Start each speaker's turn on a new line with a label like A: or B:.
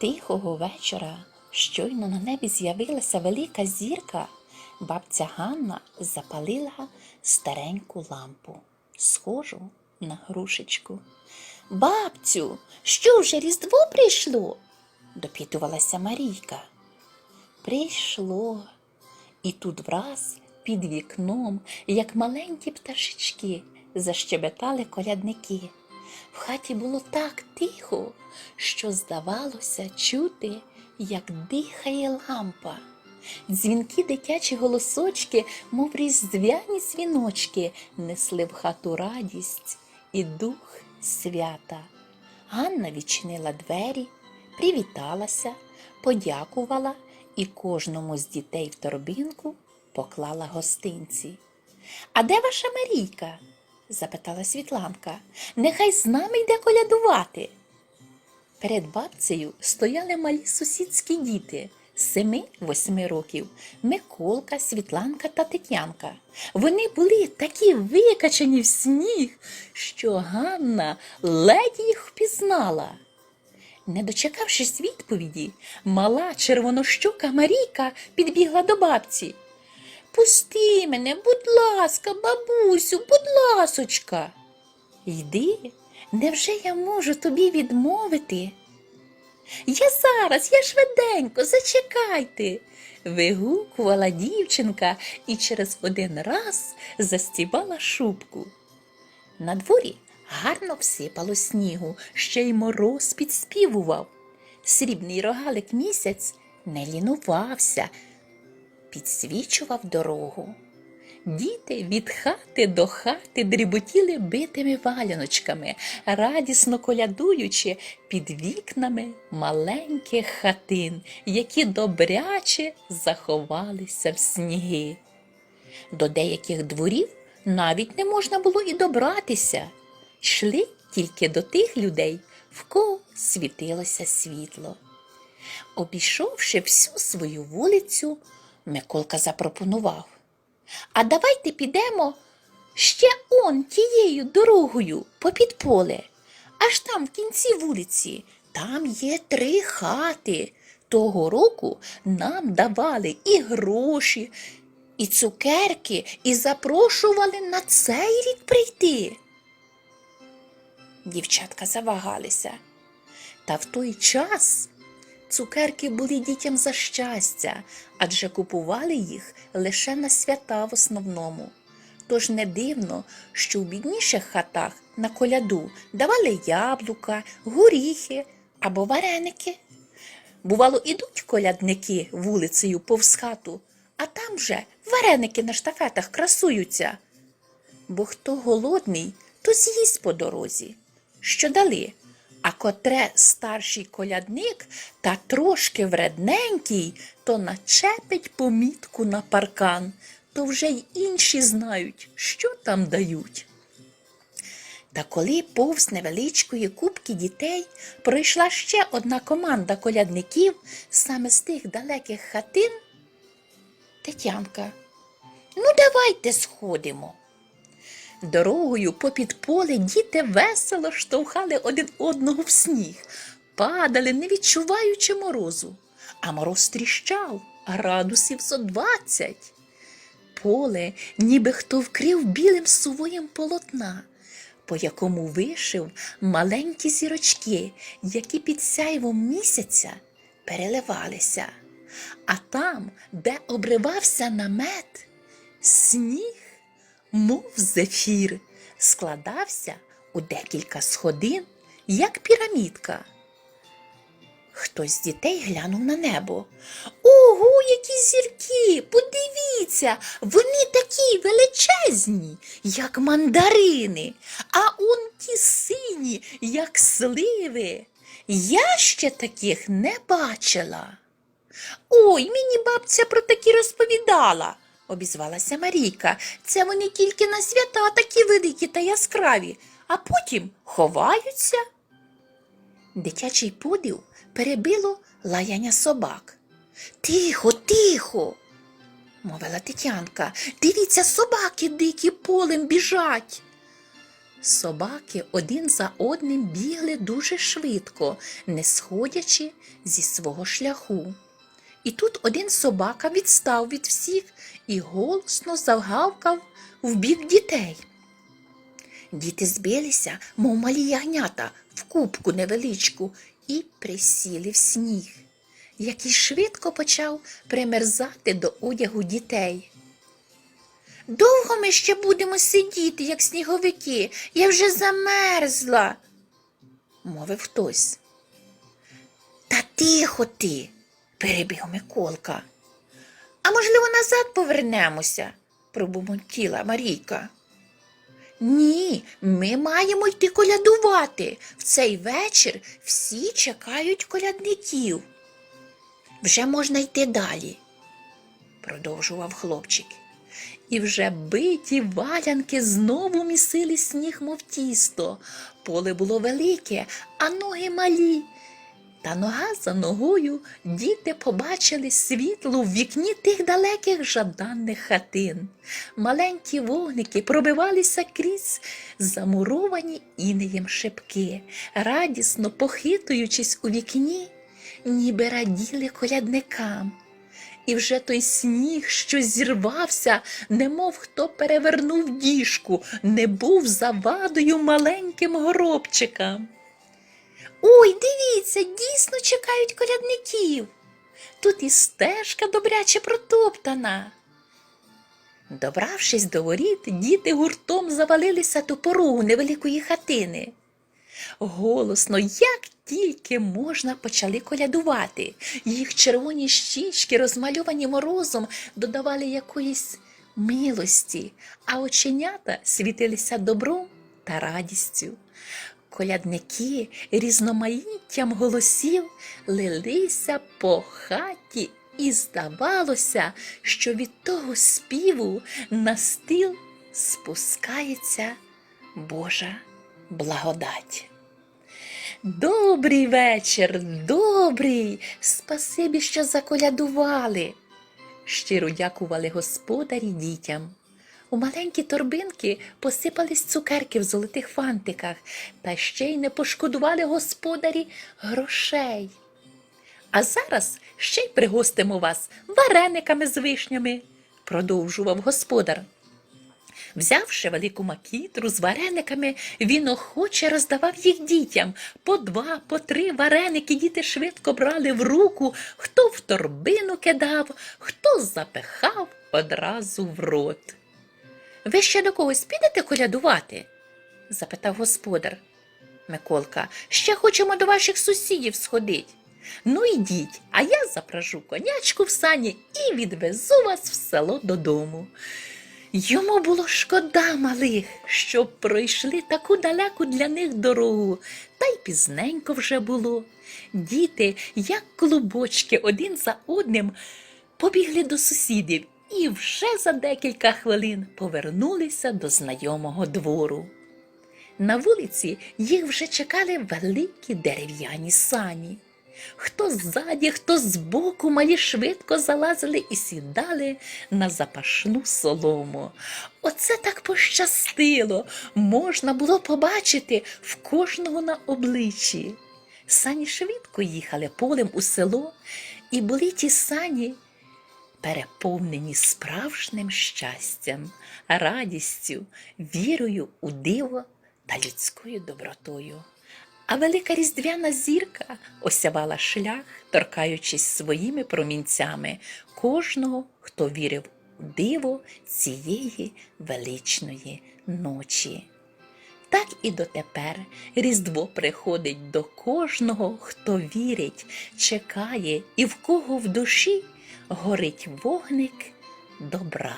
A: Тихого вечора, щойно на небі з'явилася велика зірка, бабця Ганна запалила стареньку лампу, схожу на грушечку. Бабцю, що вже Різдво прийшло? допитувалася Марійка. Прийшло. І тут враз під вікном, як маленькі пташечки, защебетали колядники. В хаті було так тихо, що здавалося чути, як дихає лампа. Дзвінки дитячі голосочки, мов різдвяні дзвіночки, несли в хату радість і дух свята. Ганна відчинила двері, привіталася, подякувала і кожному з дітей в торбінку поклала гостинці. А де ваша Марійка? Запитала Світланка. Нехай з нами йде колядувати. Перед бабцею стояли малі сусідські діти семи-восьми років Миколка, Світланка та Тетянка. Вони були такі викачані в сніг, що Ганна ледь їх впізнала. Не дочекавшись відповіді, мала червонощока Марійка підбігла до бабці. Пусти мене, будь ласка, бабусю, будь ласочка. Йди, невже я можу тобі відмовити? Я зараз, я швиденько, зачекайте. вигукувала дівчинка і через один раз застібала шубку. На дворі гарно всипало снігу, ще й мороз підспівував. Срібний рогалик місяць не лінувався, підсвічував дорогу. Діти від хати до хати дріботіли битими валяночками, радісно колядуючи під вікнами маленьких хатин, які добряче заховалися в сніги. До деяких дворів навіть не можна було і добратися. Йшли тільки до тих людей, в кого світилося світло. Обійшовши всю свою вулицю, Миколка запропонував. А давайте підемо ще он тією дорогою попід поле. Аж там в кінці вулиці, там є три хати. Того року нам давали і гроші, і цукерки, і запрошували на цей рік прийти. Дівчатка завагалися. Та в той час цукерки були дітям за щастя, адже купували їх лише на свята в основному. Тож не дивно, що в бідніших хатах на коляду давали яблука, горіхи або вареники. Бувало, ідуть колядники вулицею повз хату, а там вже вареники на штафетах красуються. Бо хто голодний, то з'їсть по дорозі. Що дали? А котре старший колядник та трошки вредненький, то начепить помітку на паркан, то вже й інші знають, що там дають. Та коли повз невеличкої купки дітей пройшла ще одна команда колядників саме з тих далеких хатин, Тетянка, ну давайте сходимо. Дорогою попід поле діти весело штовхали один одного в сніг, падали, не відчуваючи морозу, а мороз тріщав градусів зо двадцять. Поле ніби хто вкрив білим сувоєм полотна, по якому вишив маленькі зірочки, які під сяйвом місяця переливалися. А там, де обривався намет, сніг мов зефір, складався у декілька сходин, як пірамідка. Хтось з дітей глянув на небо. Ого, які зірки! Подивіться, вони такі величезні, як мандарини, а он ті сині, як сливи. Я ще таких не бачила. Ой, мені бабця про такі розповідала, обізвалася Марійка. Це вони тільки на свята такі великі та яскраві, а потім ховаються. Дитячий подив перебило лаяння собак. Тихо, тихо, мовила Тетянка. Дивіться, собаки дикі полем біжать. Собаки один за одним бігли дуже швидко, не сходячи зі свого шляху. І тут один собака відстав від всіх і голосно загавкав в бік дітей. Діти збилися, мов малі ягнята, в кубку невеличку, і присіли в сніг, який швидко почав примерзати до одягу дітей. Довго ми ще будемо сидіти, як сніговики, я вже замерзла, мовив хтось. Та тихо ти, перебіг Миколка. А можливо, назад повернемося, пробумотіла Марійка. Ні, ми маємо йти колядувати. В цей вечір всі чекають колядників. Вже можна йти далі, продовжував хлопчик. І вже биті валянки знову місили сніг, мов тісто. Поле було велике, а ноги малі. Та нога за ногою діти побачили світло в вікні тих далеких жаданих хатин. Маленькі вогники пробивалися крізь замуровані інеєм шибки, радісно похитуючись у вікні, ніби раділи колядникам. І вже той сніг, що зірвався, немов хто перевернув діжку, не був завадою маленьким горобчикам. Ой, дивіться, дійсно чекають колядників. Тут і стежка добряче протоптана. Добравшись до воріт, діти гуртом завалилися до порогу невеликої хатини. Голосно, як тільки можна, почали колядувати. Їх червоні щічки, розмальовані морозом, додавали якоїсь милості, а оченята світилися добром та радістю. Колядники різноманіттям голосів лилися по хаті, і здавалося, що від того співу на стіл спускається Божа благодать. Добрий вечір, добрий, спасибі, що заколядували. Щиро дякували господарі дітям. У маленькі торбинки посипались цукерки в золотих фантиках, та ще й не пошкодували господарі грошей. А зараз ще й пригостимо вас варениками з вишнями, продовжував господар. Взявши велику макітру з варениками, він охоче роздавав їх дітям. По два, по три вареники діти швидко брали в руку, хто в торбину кидав, хто запихав одразу в рот. Ви ще до когось підете колядувати? запитав господар. Миколка, ще хочемо до ваших сусідів сходить. Ну йдіть, а я запражу конячку в сані і відвезу вас в село додому. Йому було шкода малих, що пройшли таку далеку для них дорогу, та й пізненько вже було. Діти, як клубочки, один за одним, побігли до сусідів і вже за декілька хвилин повернулися до знайомого двору. На вулиці їх вже чекали великі дерев'яні сані. Хто ззаді, хто збоку, малі швидко залазили і сідали на запашну солому. Оце так пощастило, можна було побачити в кожного на обличчі. Сані швидко їхали полем у село, і були ті сані переповнені справжнім щастям, радістю, вірою у диво та людською добротою. А велика різдвяна зірка осявала шлях, торкаючись своїми промінцями кожного, хто вірив у диво цієї величної ночі. Так і дотепер Різдво приходить до кожного, хто вірить, чекає і в кого в душі горить вогник добра.